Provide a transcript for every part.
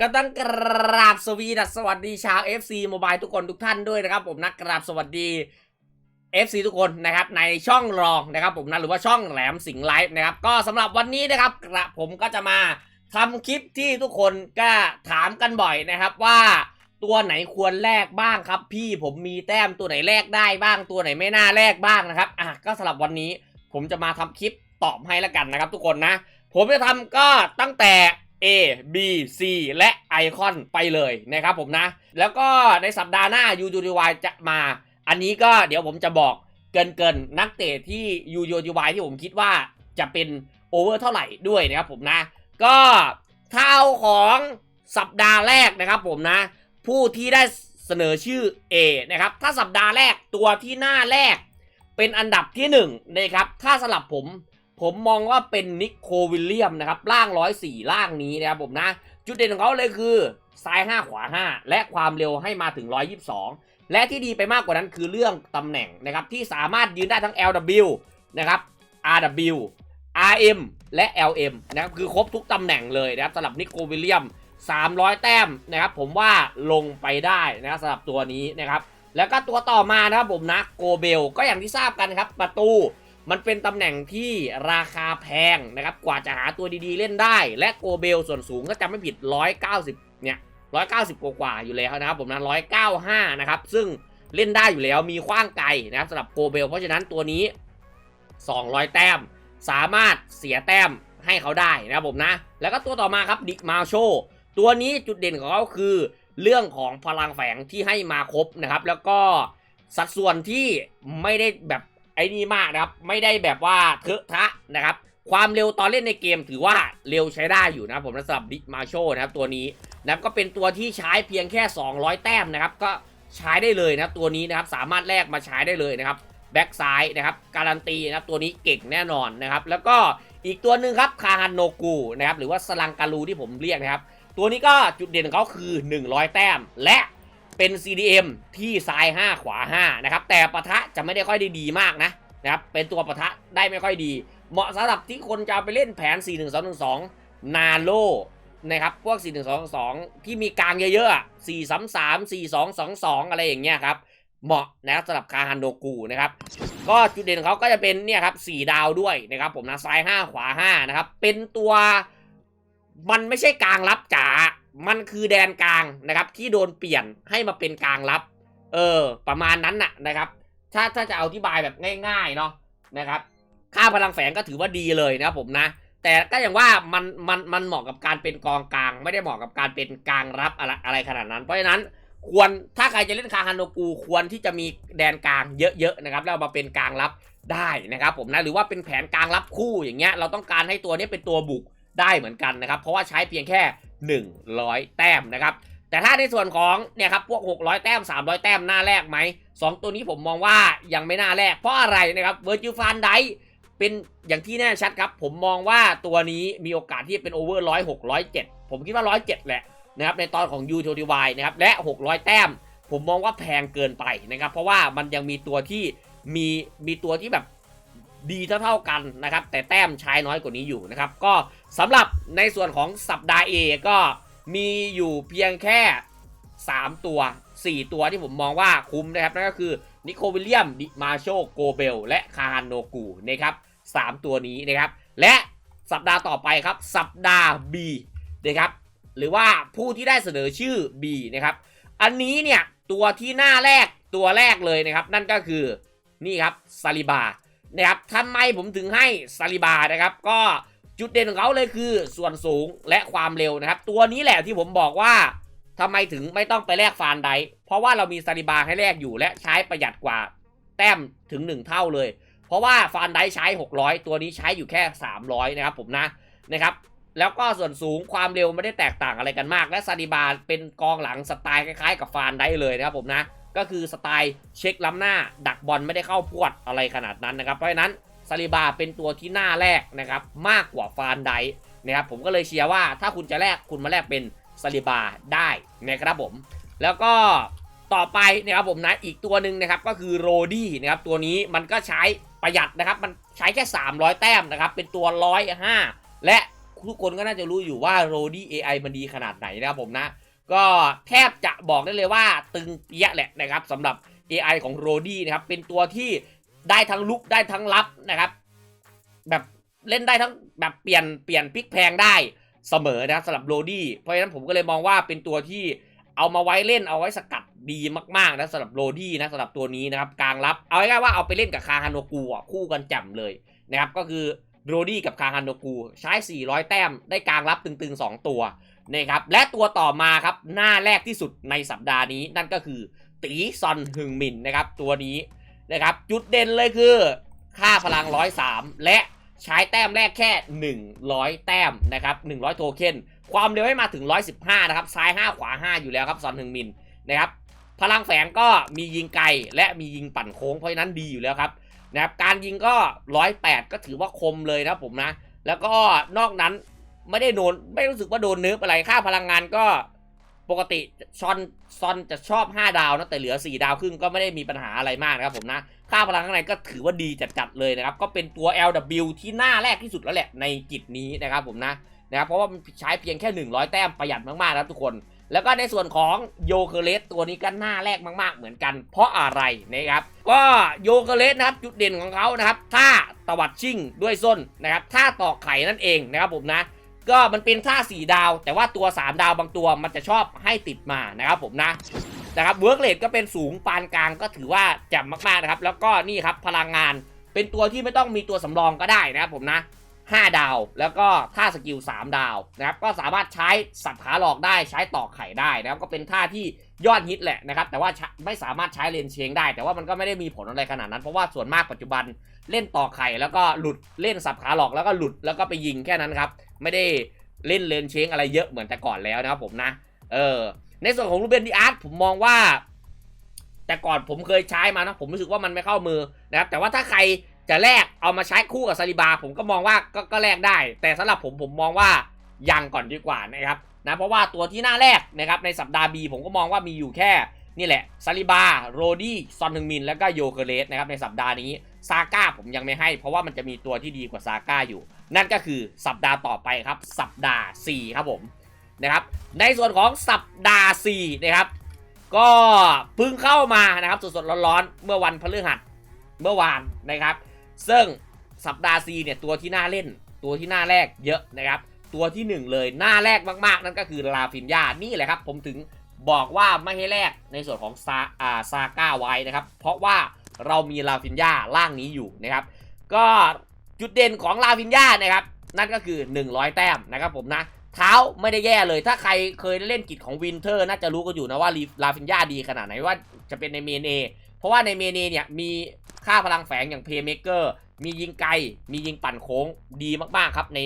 ก็ต้องกราบสวีดัสสวัสดีชาว FC Mobile ทุกคนทุกท่านด้วยนะครับ ผมนะกราบสวัสดี FC ทุกคนนะครับในช่องรองนะครับ ผมนะหรือว่าช่องแหลมสิงห์ไลฟ์นะครับ ก็สำหรับวันนี้นะครับกระผมก็จะมาทำคลิปที่ทุกคนก็ถามกันบ่อยนะครับว่าตัวไหนควรแลกบ้างครับ พี่ผมมีแต้มตัวไหนแลกได้บ้างตัวไหนไม่น่าแลกบ้างนะครับอะก็สำหรับวันนี้ผมจะมาทำคลิปตอบให้แล้วกันนะครับ ทุกคนนะ ผมจะทำก็ตั้งแต่ A B C และไอคอนไปเลยนะครับผมนะ แล้วก็ในสัปดาห์หน้า u u d y จะมา อันนี้ก็เดี๋ยวผมจะบอกเกินเกินๆนักเตะที่ u u d y ที่ผมคิดว่าจะเป็นโอเวอร์เท่าไหร่ด้วยนะครับผมนะ ก็เท่าของสัปดาห์แรกนะครับผมนะ ผู้ที่ได้เสนอชื่อ A นะครับ ถ้าสัปดาห์แรกตัวที่หน้าแรกเป็นอันดับที่1นะครับ ถ้าสลับผม ผมมองว่าเป็นนิโควิลเลียมนะครับล่าง104ล่างนี้นะครับผมนะ จุดเด่นของเขาเลยคือซ้าย5ขวา5และความเร็วให้มาถึง122และที่ดีไปมากกว่านั้นคือเรื่องตำแหน่งนะครับที่สามารถยืนได้ทั้ง LW นะครับ RW RM และ LM นะครับคือครบทุกตำแหน่งเลยนะครับสำหรับนิโควิลเลียม 300 แต้มนะครับผมว่าลงไปได้นะครับสำหรับตัวนี้นะครับแล้วก็ตัวต่อมานะครับผมนะโกเบลก็อย่างที่ทราบกันครับประตู มันเป็นตำแหน่งที่ราคาแพงนะครับ กว่าจะหาตัวดีๆเล่นได้ และโกเบลส่วนสูงก็จะไม่ผิด 190 เนี่ย 190 กว่าอยู่แล้วนะครับ ผมนะ195 นะครับ ซึ่งเล่นได้อยู่แล้วมีขว้างไกลนะครับสำหรับโกเบล เพราะฉะนั้นตัวนี้ 200 แต้ม สามารถเสียแต้มให้เขาได้นะครับผมนะ แล้วก็ตัวต่อมาครับดิกมาโช ตัวนี้จุดเด่นของเขาคือ เรื่องของพลังแฝงที่ให้มาครบนะครับ แล้วก็สัดส่วนที่ไม่ได้แบบ อ้นี่มากนะครับ ไม่ได้แบบว่าเทอะทะนะครับ ความเร็วตอนเล่นในเกมถือว่าเร็วใช้ได้อยู่นะครับผมสำหรับดิกมาโชนะครับตัวนี้นะครับก็เป็นตัวที่ใช้เพียงแค่ 200 แต้มนะครับ ก็ใช้ได้เลยนะครับตัวนี้นะครับสามารถแลกมาใช้ได้เลยนะครับแบ็กซ้ายนะครับการันตีนะครับตัวนี้เก่งแน่นอนนะครับ แล้วก็อีกตัวหนึ่งครับคาฮันโนกูนะครับหรือว่าสลังการูที่ผมเรียกนะครับ ตัวนี้ก็จุดเด่นของเขาคือ 100 แต้มและ เป็น CDM ที่ซ้าย 5 ขวา 5 นะครับ แต่ปะทะจะไม่ได้ค่อยได้ดีมากนะนะครับ เป็นตัวปะทะได้ไม่ค่อยดี เหมาะสำหรับที่คนจะไปเล่นแผน 4 1 2 1 2 นาโลนะครับ พวก 4 1 2 2 ที่มีกลางเยอะๆ 4 3 3 4 2 2 2 อะไรอย่างเงี้ยครับ เหมาะนะครับสำหรับคาฮันโดกูนะครับ ก็จุดเด่นของเขาก็จะเป็นเนี่ยครับ4ดาวด้วยนะครับผมนะซ้าย 5 ขวา 5 นะครับ เป็นตัวมันไม่ใช่กลางรับจ๋า มันคือแดนกลางนะครับ ที่โดนเปลี่ยนให้มาเป็นกลางรับ เออ ประมาณนั้นน่ะนะครับ ถ้าถ้าจะอธิบายแบบง่าย ๆ เนาะนะครับ ค่าพลังแฝงก็ถือว่าดีเลยนะครับผมนะ แต่ก็อย่างว่ามันมันมันเหมาะกับการเป็นกองกลาง ไม่ได้เหมาะกับการเป็นกลางรับอะไรอะไรขนาดนั้น เพราะฉะนั้นควรถ้าใครจะเล่นคาฮันโนกูควรที่จะมีแดนกลางเยอะๆนะครับแล้วมาเป็นกลางรับได้นะครับผมนะหรือว่าเป็นแผนกลางรับคู่อย่างเงี้ยเราต้องการให้ตัวนี้เป็นตัวบุกได้เหมือนกันนะครับ เพราะว่าใช้เพียงแค่ 100 แต้มนะครับ แต่ถ้าในส่วนของเนี่ยครับพวก 600 แต้ม 300 แต้มหน้าแรกไหมสองตัวนี้ผมมองว่ายังไม่น่าแรก เพราะอะไรนะครับเวอร์จิฟานไดเป็นอย่างที่แน่ชัดครับ ผมมองว่าตัวนี้มีโอกาสที่จะเป็นโอเวอร์ร้อยหกร้อยเจ็ดผมคิดว่าร้อยเจ็ดแหละนะครับในตอนของ u 2 y นะครับและ 600 แต้ม ผมมองว่าแพงเกินไปนะครับ เพราะว่ามันยังมีตัวที่มีมีตัวที่แบบ ดีเท่าๆกันนะครับ แต่แต้มใช้น้อยกว่านี้อยู่นะครับ ก็สำหรับในส่วนของสัปดาห์ A ก็มีอยู่เพียงแค่ 3 ตัว 4 ตัวที่ผมมองว่าคุ้มนะครับ นั่นก็คือนิโควิลเลียมดิมาโชโกเบล และคาฮานโนกูนะครับ 3 ตัวนี้นะครับ และสัปดาห์ต่อไปครับ สัปดาห์ B นะครับหรือว่าผู้ที่ได้เสนอชื่อ B นะครับ อันนี้เนี่ยตัวที่หน้าแรกตัวแรกเลยนะครับ นั่นก็คือนี่ครับซาลิบา นะครับทำไมผมถึงให้ซาลิบานะครับ ก็จุดเด่นของเขาเลยคือส่วนสูงและความเร็วนะครับ ตัวนี้แหละที่ผมบอกว่าทำไมถึงไม่ต้องไปแลกฟานไดเพราะว่าเรามีซาลิบาให้แลกอยู่และใช้ประหยัดกว่าแต้มถึง 1 เท่าเลย เพราะว่าฟานไดใช้ 600 ตัวนี้ใช้อยู่แค่ 300 นะครับผมนะนะครับ แล้วก็ส่วนสูงความเร็วไม่ได้แตกต่างอะไรกันมาก และซาดิบาเป็นกองหลังสไตล์คล้ายๆ กับฟานได้เลยนะครับผมนะ ก็คือสไตล์เช็คล้ำหน้า ดักบอลไม่ได้เข้าพวดอะไรขนาดนั้นนะครับ เพราะฉะนั้นซาลิบาเป็นตัวที่หน้าแรกนะครับมากกว่าฟานไดนะครับผมก็เลยเชียร์ว่าถ้าคุณจะแลกคุณมาแลกเป็นซาลิบาได้นะครับผม แล้วก็ต่อไปนะครับผมนะอีกตัวหนึ่งนะครับก็คือโรดี้นะครับตัวนี้มันก็ใช้ประหยัดนะครับ มันใช้แค่ 300 แต้มนะครับเป็นตัว 105 และทุกคนก็น่าจะรู้อยู่ว่าโรดี้ AI มันดีขนาดไหนนะครับผมนะ ก็แทบจะบอกได้เลยว่าตึงเปี้ยะแหละนะครับสำหรับ AI ของโรดี้นะครับ เป็นตัวที่ได้ทั้งลุกได้ทั้งรับนะครับ แบบเล่นได้ทั้งแบบเปลี่ยนเปลี่ยนพลิกแพลงได้เสมอนะครับสำหรับโรดี้เพราะฉะนั้นผมก็เลยมองว่าเป็นตัวที่เอามาไว้เล่นเอาไว้สกัดดีมากๆนะสำหรับโรดี้นะสำหรับตัวนี้นะครับกลางรับ เอาง่ายๆว่าเอาไปเล่นกับคาฮันโนกูคู่กันแจ่มเลยนะครับก็คือ โรดี้กับคาฮันโนกูใช้ 400 แต้มได้กลางรับตึงๆ 2 ตัวนะครับและตัวต่อมาครับหน้าแรกที่สุดในสัปดาห์นี้นั่นก็คือตีซอนฮึงมินนะครับตัวนี้นะครับจุดเด่นเลยคือ ค่าพลัง 103 และใช้แต้มแรกแค่ 100 แต้มนะครับ100 โทเค็นความเร็วให้มาถึง 115 นะครับ ซ้าย 5 ขวา 5 อยู่แล้วครับซอนฮึงมินนะครับพลังแฝงก็มียิงไกลและมียิงปั่นโค้งเพราะฉะนั้นดีอยู่แล้วครับ นะครับการยิงก็108ก็ถือว่าคมเลยนะผมนะ แล้วก็นอกนั้นไม่ได้โดนไม่รู้สึกว่าโดนเนิร์ฟอะไรค่าพลังงานก็ปกติซอนซอนจะชอบ 5 ดาวนะแต่เหลือ 4 ดาวครึ่งก็ไม่ได้มีปัญหาอะไรมากนะครับผมนะ ค่าพลังข้างในก็ถือว่าดีจัดๆเลยนะครับ ก็เป็นตัว LW ที่หน้าแรกที่สุดแล้วแหละในกิจนี้นะครับผมนะนะครับเพราะว่ามันใช้เพียงแค่ 100 แต้มประหยัดมากๆนะครับทุกคน แล้วก็ในส่วนของโยเคเลสตัวนี้ก็หน้าแรกมาก ๆ เหมือนกัน เพราะอะไรนะครับก็โยเคเลสนะครับจุดเด่นของเขานะครับถ้าตวัดชิ่งด้วยส้นนะครับถ้าตอกไข่นั่นเองนะครับผมนะก็มันเป็นท่า 4 ดาว แต่ว่าตัว 3 ดาวบางตัวมันจะชอบให้ติดมานะครับผมนะนะครับเวิร์กเลทก็เป็นสูงปานกลางก็ถือว่าแจ่มมากๆนะครับ แล้วก็นี่ครับพลังงานเป็นตัวที่ไม่ต้องมีตัวสำรองก็ได้นะครับผมนะ 5 ดาว แล้วก็ท่าสกิล 3 ดาวนะครับ ก็สามารถใช้สับขาหลอกได้ใช้ต่อไข่ได้นะครับ ก็เป็นท่าที่ยอดฮิตแหละนะครับ แต่ว่าไม่สามารถใช้เลนเชงได้ แต่ว่ามันก็ไม่ได้มีผลอะไรขนาดนั้น เพราะว่าส่วนมากปัจจุบันเล่นต่อไข่แล้วก็หลุดเล่นสับขาหลอกแล้วก็หลุดแล้วก็ไปยิงแค่นั้นครับ ไม่ได้เล่นเลนเชงอะไรเยอะเหมือนแต่ก่อนแล้วนะครับผมนะ เออ ในส่วนของรูเบนดีอาร์ตผมมองว่า แต่ก่อนผมเคยใช้มานะผมรู้สึกว่ามันไม่เข้ามือนะครับ แต่ว่าถ้าใคร จะแลกเอามาใช้คู่กับซาลิบา ผมก็มองว่าก็ก็แลกได้ แต่สำหรับผมผมมองว่ายังก่อนดีกว่านะครับนะเพราะว่าตัวที่หน้าแรกนะครับในสัปดาห์ B ผมก็มองว่ามีอยู่แค่นี่แหละซาลิบาโรดี้ซอนฮึงมิน แล้วก็โยเคเลสนะครับในสัปดาห์นี้ซาก้าผมยังไม่ให้ เพราะว่ามันจะมีตัวที่ดีกว่าซาก้าอยู่ นั่นก็คือสัปดาห์ต่อไปครับ สัปดาห์ 4 ครับผมนะครับในส่วนของสัปดาห์4นะครับก็เพิ่งเข้ามานะครับสดๆร้อนๆเมื่อวันพฤหัสเมื่อวานนะครับ ซึ่งสัปดาห์4เนี่ยตัวที่น่าเล่น ตัวที่น่าแรกเยอะนะครับ ตัวที่ 1 เลยหน้าแรกมากๆ นั่นก็คือลาฟินยานี่แหละครับ ผมถึงบอกว่าไม่ให้แลกในส่วนของซาอาซาก้าไว้นะครับ เพราะว่าเรามีลาฟินยาล่างนี้อยู่นะครับ ก็จุดเด่นของลาฟินยานะครับ นั่นก็คือ 100 แต้มนะครับผมนะเท้าไม่ได้แย่เลยถ้าใครเคยเล่นกิจของวินเทอร์ น่าจะรู้กันอยู่นะว่าลาฟินยาดีขนาดไหนว่าจะเป็นในเมนเนเพราะว่าในเมนเนเนี่ยมี ค่าพลังแฝงอย่างเพย์เมเกอร์มียิงไกล มียิงปั่นโค้งดีมากๆครับใน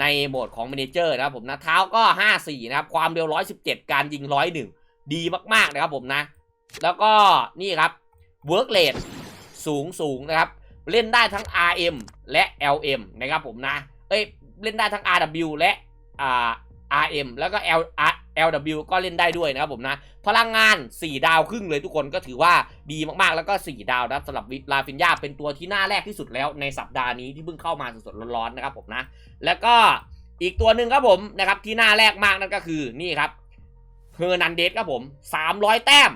ในโหมดของเมเนเจอร์นะครับผมนะเท้าก็ 54 นะครับ ความเร็ว 117 การยิง 101 ดีมากๆนะครับผมนะ แล้วก็นี่ครับเวิร์กเล e สูงสูงนะครับ เล่นได้ทั้ง RM และ LM นะครับผมนะ เอ้ย เล่นได้ทั้ง RW และอ่า RM แล้วก็ L R LW ก็เล่นได้ด้วยนะครับผมนะ พลังงาน 4 ดาวครึ่งเลยทุกคนก็ถือว่าดีมากๆ แล้วก็ 4 ดาวนะสำหรับลาฟินยาเป็นตัวที่หน้าแรกที่สุดแล้วในสัปดาห์นี้ที่เพิ่งเข้ามาสดๆร้อนๆนะครับผมนะ แล้วก็อีกตัวหนึ่งครับผมนะครับที่หน้าแรกมากนั่นก็คือนี่ครับเฮอร์นันเดสครับผม 300 แต้ม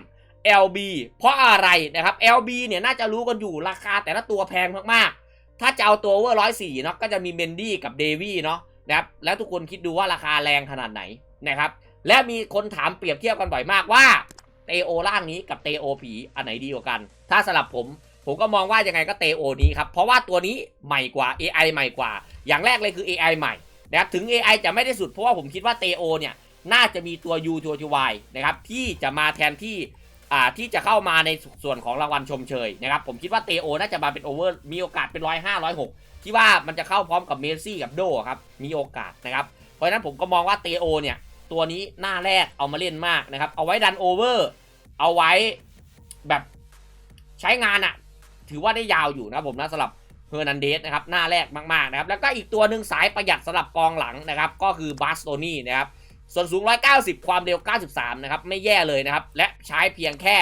LB เพราะอะไรนะครับ LB เนี่ยน่าจะรู้กันอยู่ราคาแต่ละตัวแพงมากๆ ถ้าจะเอาตัวเวอร์ร้อยสี่เนาะก็จะมีเมนดี้กับเดวี่เนาะนะครับแล้วทุกคนคิดดูว่าราคาแรงขนาดไหนนะครับ และมีคนถามเปรียบเทียบกันบ่อยมากว่าเตโอล่างนี้กับเตโอผีอันไหนดีกว่ากัน ถ้าสลับผมผมก็มองว่ายังไงก็เตโอนี้ครับ เพราะว่าตัวนี้ใหม่กว่า AI ใหม่กว่า อย่างแรกเลยคือ AI ใหม่นะครับถึง AI จะไม่ได้สุดเพราะว่าผมคิดว่าเตโอเนี่ยน่าจะมีตัว U ตัว Y นะครับที่จะมาแทนที่อ่าที่จะเข้ามาในส่วนของรางวัลชมเชยนะครับผมคิดว่าเตโอน่าจะมาเป็นโอเวอร์มีโอกาสเป็นร้อยห้าร้อยหกที่ว่ามันจะเข้าพร้อมกับเมซี่กับโดครับมีโอกาสนะครับเพราะฉะนั้นผมก็มองว่าเตโอเนี่ย ตัวนี้หน้าแรกเอามาเล่นมากนะครับ เอาไว้ดันโอเวอร์ เอาไว้แบบใช้งานอะถือว่าได้ยาวอยู่นะผมนะสำหรับเฮอร์นันเดสนะครับหน้าแรกมากๆนะครับแล้วก็อีกตัวหนึ่งสายประหยัดสำหรับกองหลังนะครับก็คือบาสโตนี่นะครับส่วนสูง 190 ความเร็ว 93 นะครับ ไม่แย่เลยนะครับ และใช้เพียงแค่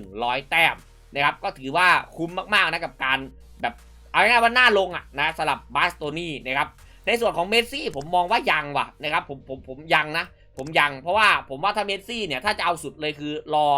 100 แต้มนะครับ ก็ถือว่าคุ้มมากๆนะกับการแบบเอาง่ายๆว่าหน้าลงอะนะสำหรับบาสโตนี่นะครับ ในส่วนของเมสซี่ผมมองว่ายังว่ะนะครับผมผมผมยังนะ ผมยังเพราะว่าผมว่าถ้าเมสซี่เนี่ยถ้าจะเอาสุดเลยคือรอ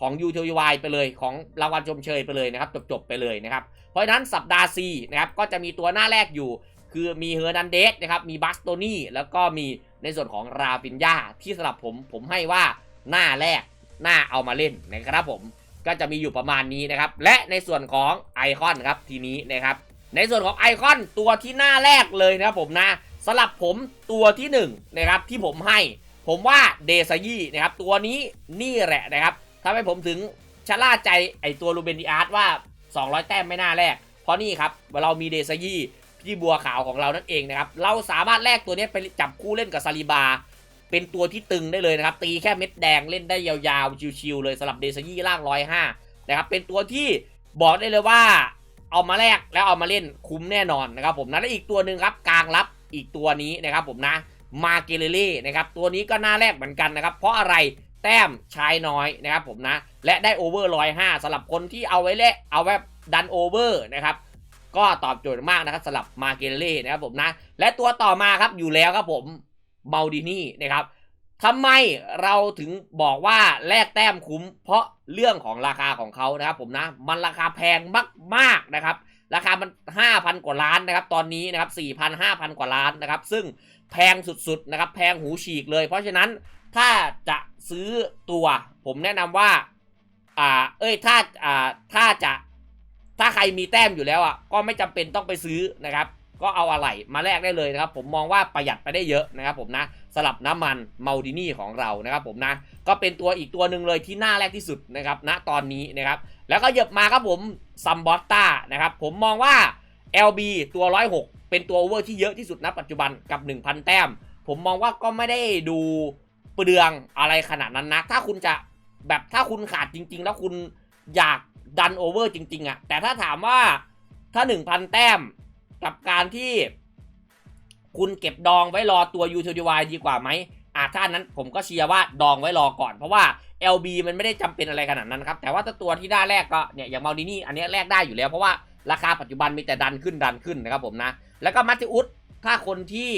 ของยูเทูวไปเลยของรางวัลชมเชยไปเลยนะครับจบๆไปเลยนะครับ เพราะฉะนั้นสัปดาห์4นะครับก็จะมีตัวหน้าแรกอยู่ คือมีเฮอร์นันเดสนะครับมีบัสโตนี่แล้วก็มีในส่วนของราฟินยาที่สำหรับผมผมให้ว่าหน้าแรกหน้าเอามาเล่นนะครับผมก็จะมีอยู่ประมาณนี้นะครับ และในส่วนของไอคอนครับทีนี้นะครับ ในส่วนของไอคอนตัวที่หน้าแรกเลยนะครับผมนะสำหรับผมตัวที่1นงนะครับที่ผมให้ ผมว่าเดซายี่นะครับตัวนี้นี่แหละนะครับทำให้ผมถึงชะล่าใจไอตัวลูเบนดิอาร์ตว่า 200 แต้มไม่น่าแรกเพราะนี่ครับเรามีเดซายี่พี่บัวขาวของเรานั่นเองนะครับเราสามารถแลกตัวนี้ไปจับคู่เล่นกับซาลิบา เป็นตัวที่ตึงได้เลยนะครับ ตีแค่เม็ดแดงเล่นได้ยาวๆ ชิวๆเลยสำหรับเดซายี่ล่าง105นะครับเป็นตัวที่บอกได้เลยว่าเอามาแลกแล้วเอามาเล่นคุ้มแน่นอนนะครับผมนะและอีกตัวหนึ่งครับกลางรับอีกตัวนี้นะครับผมนะ มาเกเลเล่นะครับตัวนี้ก็น่าแลกเหมือนกันนะครับ เพราะอะไรแต้มใช้น้อยนะครับผมนะ และได้โอเวอร์ร้อยห้าสำหรับคนที่เอาไว้เละเอาแบบดันโอเวอร์นะครับก็ตอบโจทย์มากนะครับสำหรับมาเกเล่นะครับผมนะ และตัวต่อมาครับอยู่แล้วครับผมเมาดินี่นะครับทำไมเราถึงบอกว่าแลกแต้มคุ้ม เพราะเรื่องของราคาของเขานะครับผมนะ มันราคาแพงมากๆนะครับ ราคามัน 5,000 กว่าล้านนะครับ ตอนนี้นะครับ4,000 5,000 กว่าล้านนะครับ ซึ่ง แพงสุดๆนะครับแพงหูฉีกเลย เพราะฉะนั้นถ้าจะซื้อตัวผมแนะนำว่าอ่าเอ้ยถ้าอ่าถ้าจะถ้าใครมีแต้มอยู่แล้วอะก็ไม่จำเป็นต้องไปซื้อนะครับ ก็เอาอะไหล่มาแลกได้เลยนะครับ ผมมองว่าประหยัดไปได้เยอะนะครับ ผมนะสลับน้ำมันมัลดินี่ของเรานะครับ ผมนะก็เป็นตัวอีกตัวหนึ่งเลยที่น่าแรกที่สุดนะครับณตอนนี้นะครับ แล้วก็หยียบมาครับผมซัมบอตตานะครับ ผมมองว่า LB ตัว 106 เป็นตัวโอเวอร์ที่เยอะที่สุดณปัจจุบันกับ 1,000 แต้ม ผมมองว่าก็ไม่ได้ดูเปลืองอะไรขนาดนั้นนะ ถ้าคุณจะแบบถ้าคุณขาดจริง ๆ แล้วคุณอยากดันโอเวอร์จริง ๆอะแต่ถ้าถามว่าถ้า 1,000 แต้มกับการที่คุณเก็บดองไว้รอตัว u t i y ดีกว่าไหมอาถ้านั้นผมก็เชียร์ว่าดองไว้รอก่อน เพราะว่า LB มันไม่ได้จำเป็นอะไรขนาดนั้นครับ แต่ว่าถ้าตัวที่ได้แรกก็เนี่ยอย่างมาดินี่อันนี้แรกได้อยู่แล้วเพราะว่า ราคาปัจจุบันมีแต่ดันขึ้นดันขึ้นนะครับผมนะ แล้วก็มัตติอุสถ้าคนที่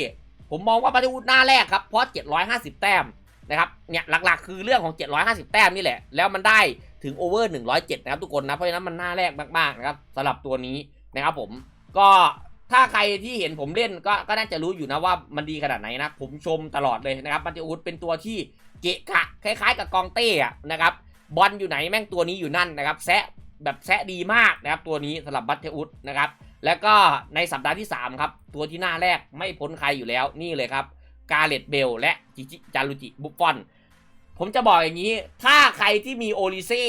ผมมองว่ามัตติอุสหน้าแรกครับเพราะ 750 แต้มนะครับเนี่ยหลักๆ คือเรื่องของ 750 แต้มนี่แหละ แล้วมันได้ถึงโอเวอร์107 นะครับทุกคนนะเพราะฉะนั้นมันหน้าแรกมากๆนะครับสำหรับตัวนี้นะครับผมก็ถ้าใครที่เห็นผมเล่นก็ก็น่าจะรู้อยู่นะว่ามันดีขนาดไหนนะ ผมชมตลอดเลยนะครับมัตติอุสเป็นตัวที่เกะกะคล้ายๆ กับกองเต้ะนะครับบอลอยู่ไหนแม่งตัวนี้อยู่นั่นนะครับแซะ แบบแซะดีมากนะครับตัวนี้สำหรับบัตเทอุสนะครับแล้วก็ในสัปดาห์ที่ 3 ครับ ตัวที่หน้าแรกไม่พ้นใครอยู่แล้วนี่เลยครับกาเลตเบลและจิจิจารุจิบุฟฟอน ผมจะบอกอย่างนี้ ถ้าใครที่มีโอลิเซ่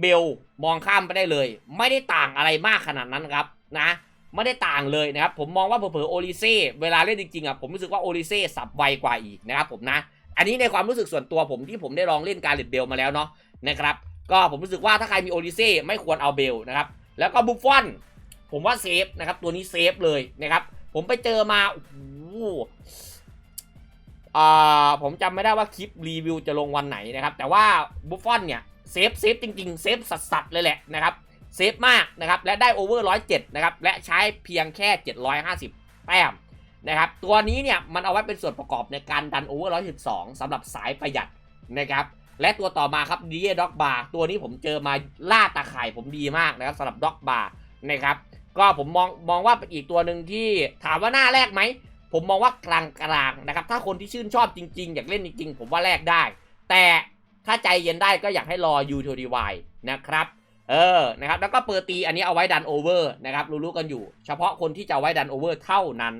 เบลมองข้ามไปได้เลย ไม่ได้ต่างอะไรมากขนาดนั้นครับนะไม่ได้ต่างเลยนะครับ ผมมองว่าเผลอๆโอลิเซ่เวลาเล่นจริงๆอะผมรู้สึกว่าโอลิเซ่สับไวกว่าอีกนะครับผมนะ อันนี้ในความรู้สึกส่วนตัวผมที่ผมได้ลองเล่นการเลตเบลมาแล้วเนาะนะครับ ก็ผมรู้สึกว่าถ้าใครมีโอลิเซ่ไม่ควรเอาเบลนะครับ แล้วก็บุฟฟอน ผมว่าเซฟนะครับ ตัวนี้เซฟเลยนะครับ ผมไปเจอมาโอ้โหอ่าผมจำไม่ได้ว่าคลิปรีวิวจะลงวันไหนนะครับ แต่ว่าบุฟฟอนเนี่ยเซฟเซฟจริงๆ เซฟสัสๆเลยแหละนะครับเซฟมากนะครับ และได้โอเวอร์ร้อยเจ็ดนะครับ และใช้เพียงแค่ 750 แต้มนะครับ ตัวนี้เนี่ย มันเอาไว้เป็นส่วนประกอบในการดันโอเวอร์ร้อยสิบสองสำหรับสายประหยัดนะครับ และตัวต่อมาครับดีเอด็อกบาร์ตัวนี้ผมเจอมาล่าตาข่ายผมดีมากนะครับสำหรับด็อกบาร์นะครับก็ผมมองมองว่าเป็นอีกตัวหนึ่งที่ถามว่าหน้าแรกไหมผมมองว่ากลางกลางๆนะครับ ถ้าคนที่ชื่นชอบจริงๆ อยากเล่นจริงๆ ผมว่าแลกได้ แต่ถ้าใจเย็นได้ก็อยากให้รอ u t d y นะครับ เออ นะครับ แล้วก็เปอร์ตีอันนี้เอาไว้ดันโอเวอร์นะครับ รู้ๆกันอยู่ เฉพาะคนที่จะไว้ดันโอเวอร์เท่านั้น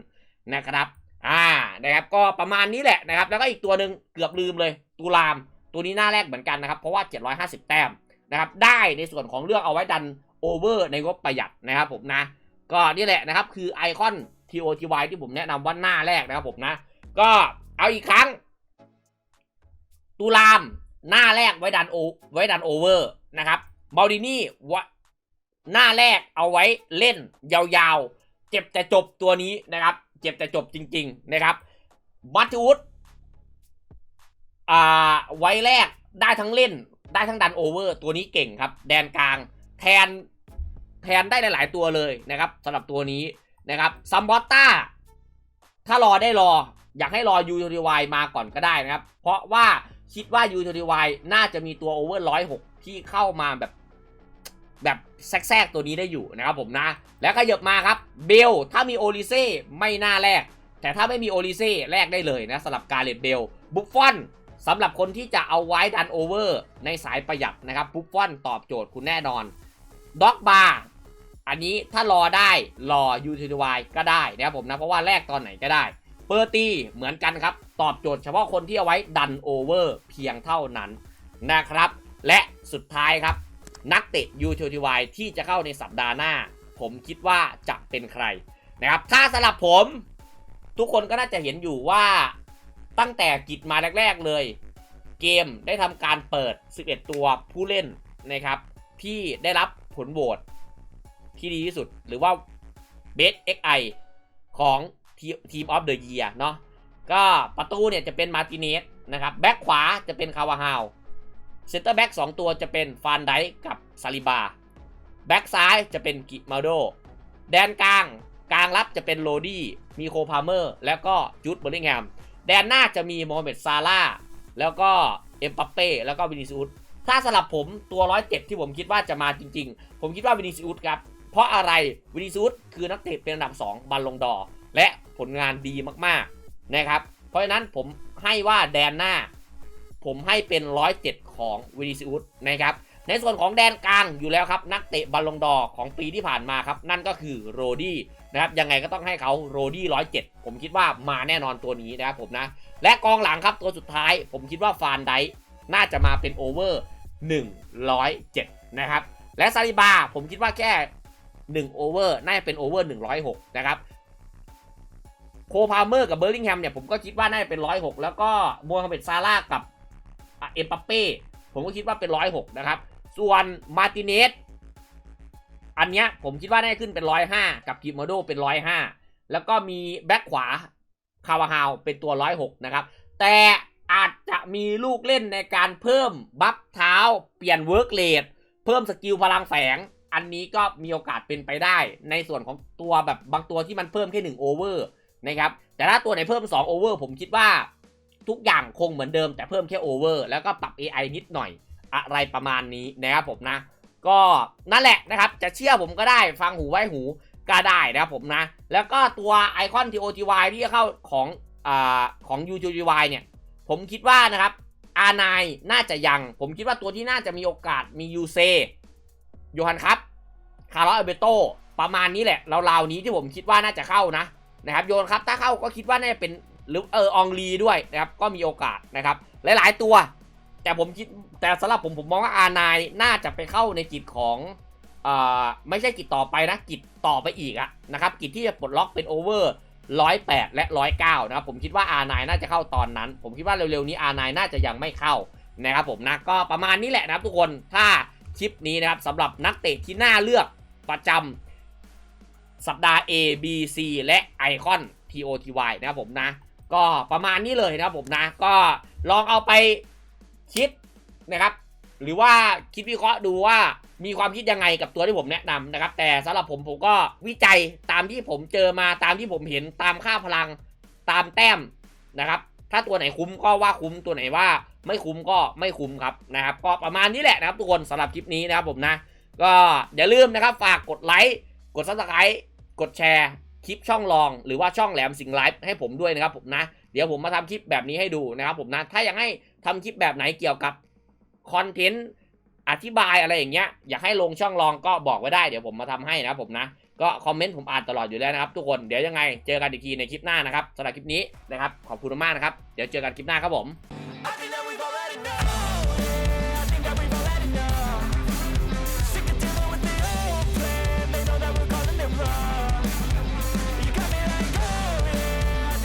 นะครับ อ่า นะครับ ก็ประมาณนี้แหละนะครับ แล้วก็อีกตัวหนึ่งเกือบลืมเลยตูราม ตัวนี้หน้าแรกเหมือนกันนะครับ เพราะว่า 750 แต้มนะครับ ได้ในส่วนของเรื่องเอาไว้ดันโอเวอร์ในงบประหยัดนะครับผมนะ ก็นี่แหละนะครับ คือไอคอน TOTY ที่ผมแนะนำว่าหน้าแรกนะครับผมนะ ก็เอาอีกครั้งตูรามหน้าแรกไว้ดันโอไว้ดันโอเวอร์นะครับบอลดินี่วะหน้าแรกเอาไว้เล่นยาวๆ เจ็บแต่จบตัวนี้นะครับ เจ็บแต่จบจริง ๆ นะครับบัตทูด อ่าไว้แรกได้ทั้งเล่นได้ทั้งดันโอเวอร์ตัวนี้เก่งครับ แดนกลางแทนแทนได้หลาย ๆ ตัวเลยนะครับสำหรับตัวนี้นะครับซัมบอตต้าถ้ารอได้รอ อยากให้รอ u ูท y มาก่อนก็ได้นะครับ เพราะว่าคิดว่า u ูท y น่าจะมีตัว over 106ที่เข้ามาแบบ แบบแทรกตัวนี้ได้อยู่นะครับผมนะ แล้วก็หยบมาครับเบลถ้ามีโอลิเซ่ไม่น่าแลกแต่ถ้าไม่มีโอลิเซ่แลกได้เลยนะสำหรับการเลดเบลบุฟฟอน สำหรับคนที่จะเอาไว้ดันโอเวอร์ในสายประหยัดนะครับบุฟฟอนตอบโจทย์คุณแน่นอนด็อกบาร์อันนี้ถ้ารอได้รอยูทีวายก็ได้นะครับผมนะ เพราะว่าแลกตอนไหนก็ได้เปอร์ตี้เหมือนกันครับ ตอบโจทย์เฉพาะคนที่เอาไว้ดันโอเวอร์เพียงเท่านั้นนะครับ และสุดท้ายครับ นักเตะ U21 ที่จะเข้าในสัปดาห์หน้า ผมคิดว่าจะเป็นใครนะครับถ้าสำหรับผม ทุกคนก็น่าจะเห็นอยู่ว่า ตั้งแต่กิจมาแรก ๆเลย เกมได้ทำการเปิด 11 ตัวผู้เล่นนะครับ ที่ได้รับผลโหวตที่ดีที่สุด หรือว่า Best XI ของทีมออฟเดอะเยียเนาะก็ประตูเนี่ยจะเป็นมาติเนสนะครับแบ็คขวาจะเป็นคาวาฮาวเซนเตอร์แบ็ก2ตัวจะเป็นฟานไดกับซาลิบาแบ็กซ้ายจะเป็นกิมาโด แดนกลาง กลางรับจะเป็นโรดี้มีโคพาเมอร์ แล้วก็จูดเบอร์ลิงแฮม แดนหน้าจะมีโมฮัมเหม็ดซาร่าแล้วก็เอ็มปัปเป้แล้วก็วินิซิอุสถ้าสลับผมตัวร้อยเจ็ดที่ผมคิดว่าจะมาจริง ๆ ผมคิดว่าวินิซิอุสครับ เพราะอะไรวินิซิอุสคือนักเตะเป็นอันดับ 2บัลลงดอ และผลงานดีมากๆนะครับ เพราะฉะนั้นผมให้ว่าแดนหน้า ผมให้เป็นร้อยเจ็ดของวินิซิอุสนะครับในส่วนของแดนกลางอยู่แล้วครับ นักเตะบอลลงดอของปีที่ผ่านมาครับ นั่นก็คือโรดี้ นะครับยังไงก็ต้องให้เขาโรดี้ร้อยเจ็ดผมคิดว่ามาแน่นอนตัวนี้นะครับผมนะ และกองหลังครับตัวสุดท้าย ผมคิดว่าฟานไดน่าจะมาเป็นโอเวอร์107 นะครับ และซาลิบาผมคิดว่าแค่1โอเวอร์น่าจะเป็นโอเวอร์106 นะครับโคพาเมอร์กับเบอร์ลิงแฮมเนี่ยผมก็คิดว่าน่าจะเป็น 106 แล้วก็โมฮัมเหม็ดซาร่ากับเอ็มปัปเป้ผมก็คิดว่าเป็น 106 นะครับ ส่วนมาร์ติเนส อันเนี้ยผมคิดว่าน่าจะขึ้นเป็น105กับกิมโมโดเป็น105แล้วก็มีแบ็คขวาคาวาฮาวเป็นตัว106นะครับ แต่อาจจะมีลูกเล่นในการเพิ่มบัฟเท้า เปลี่ยนเวิร์กเลดเพิ่มสกิลพลังแฝงอันนี้ก็มีโอกาสเป็นไปได้ ในส่วนของตัวแบบบางตัวที่มันเพิ่มแค่1โอเวอร์นะครับแต่ถ้าตัวไหนเพิ่ม2โอเวอร์ผมคิดว่าทุกอย่างคงเหมือนเดิมแต่เพิ่มแค่โอเวอร์แล้วก็ปรับ AI นิดหน่อยอะไรประมาณนี้นะครับผมนะ ก็นั่นแหละนะครับ จะเชื่อผมก็ได้ฟังหูไว้หูก็ได้นะครับผมนะ แล้วก็ตัวไอคอน TOTY ที่จะเข้าของอ่าของ UTY เนี่ย ผมคิดว่านะครับ R9 น่าจะยัง ผมคิดว่าตัวที่น่าจะมีโอกาสมียูเซโยฮันครับ คาร์ลอเอเบโตประมาณนี้แหละราวๆนี้ที่ผมคิดว่าน่าจะเข้านะนะครับโยนครับถ้าเข้าก็คิดว่าน่าจะเป็นหรือเออองลีด้วยนะครับก็มีโอกาสนะครับหลายๆตัว แต่ผมคิด แต่สำหรับผมผมมองว่า R9 น่าจะไปเข้าในกิจของอ่าไม่ใช่กิจต่อไปนะ กิจต่อไปอีกอะนะครับกิจที่จะปลดล็อกเป็นโอเวอร์108แปดและ109นะครับผมคิดว่า R9 น่าจะเข้าตอนนั้น ผมคิดว่าเร็วๆนี้ R9 น่าจะยังไม่เข้านะครับผมนะก็ประมาณนี้แหละนะครับทุกคนถ้าคลิปนี้นะครับสำหรับนักเตะที่น่าเลือกประจำสัปดาห์ A B C และไอคอน TOTY นะครับผมนะ ก็ประมาณนี้เลยนะครับผมนะ ก็ลองเอาไปคิด นะครับ หรือว่าคิดวิเคราะห์ดูว่ามีความคิดยังไงกับตัวที่ผมแนะนำนะครับ แต่สำหรับผมผมก็วิจัยตามที่ผมเจอมาตามที่ผมเห็นตามค่าพลังตามแต้มนะครับ ถ้าตัวไหนคุ้มก็ว่าคุ้มตัวไหนว่า ไม่คุ้มก็ไม่คุ้มครับนะครับ ก็ประมาณนี้แหละนะครับ ทุกคนสำหรับคลิปนี้นะครับผมนะ ก็อย่าลืมนะครับฝากกดไลค์กดซับสไครต์กดแชร์คลิปช่องรองหรือว่าช่องแหลมสิงไลฟ์ให้ผมด้วยนะครับผมนะ เดี๋ยวผมมาทำคลิปแบบนี้ให้ดูนะครับผมนะ ถ้าอยากให้ทำคลิปแบบไหนเกี่ยวกับ คอนเทนต์อธิบายอะไรอย่างเงี้ย อยากให้ลงช่องลองก็บอกไว้ได้เดี๋ยวผมมาทำให้นะผมนะ ก็คอมเมนต์ผมอ่านตลอดอยู่แล้วนะครับทุกคนเดี๋ยวยังไงเจอกันอีกทีในคลิปหน้านะครับสำหรับคลิปนี้นะครับขอบคุณมากนะครับ เดี๋ยวเจอกันคลิปหน้าครับผม